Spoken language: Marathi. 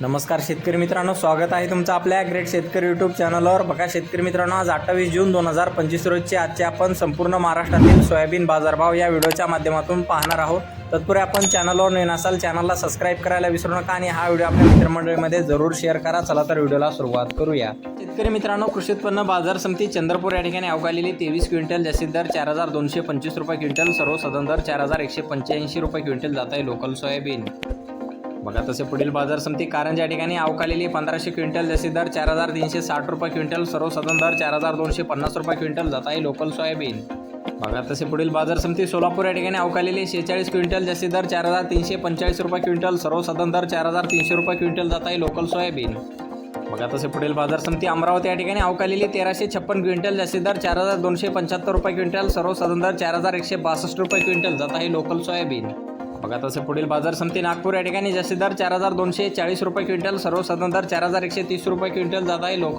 नमस्कार शेतकरी मित्रांनो स्वागत आहे तुमचं आपल्या ग्रेट शेतकरी यूट्यूब चॅनलवर बघा शेतकरी मित्रांनो आज अठ्ठावीस जून दोन हजार पंचवीस रोजचे आजचे आपण संपूर्ण महाराष्ट्रातील सोयाबीन बाजारभाव या व्हिडिओच्या माध्यमातून पाहणार आहोत. तत्पूर्वी आपण चॅनलवर नवीन असाल चॅनलला सबस्क्राईब करायला विसरू नका आणि हा व्हिडिओ आपल्या मित्रमंडळीमध्ये जरूर शेअर करा. चला तर व्हिडिओला सुरुवात करूया. शेतकरी मित्रांनो कृषी उत्पन्न बाजार समिती चंद्रपूर या ठिकाणी अवकालेली तेवीस क्विंटल जास्तीत दर चार हजार दोनशे पंचवीस रुपये क्विंटल सर्वसाधारण दर चार हजार एकशे पंच्याऐंशी रुपये क्विंटल जात आहे लोकल सोयाबीन. बघा तसे पुढील बाजार समिती कारंजा या ठिकाणी अवकालेली पंधराशे क्विंटल जसे दर चार हजार तीनशे साठ रुपये क्विंटल सर्वसाधारण दर चार हजार दोनशे पन्नास रुपये क्विंटल जात आहे लोकल सोयाबीन. बघा तसे पुढील बाजार समिती सोलापूर या ठिकाणी अवकालेली शेहेचाळीस क्विंटल जसे दर चार हजार तीनशे पंचेचाळीस रुपये क्विंटल सर्वसाधारण दर चार हजार तीनशे रुपये क्विंटल जात आहे लोकल सोयाबीन. बघा तसे पुढील बाजार समिती अमरावती या ठिकाणी अवकालेली तेराशे छप्पन क्विंटल जसे दर चार हजार दोनशे पंच्याहत्तर रुपये क्विंटल सर्वसाधारण दर चार हजार एकशे बासष्ट रुपये क्विंटल जात आहे लोकल सोयाबीन. बघा तसे पुढील बाजार समिती नागपूर या ठिकाणी जास्ती दर चार हजार दोनशे चाळीस रुपये क्विंटल सर्वसाधारण दर चार हजार एकशे तीस रुपये क्विंटल जात आहे. लोक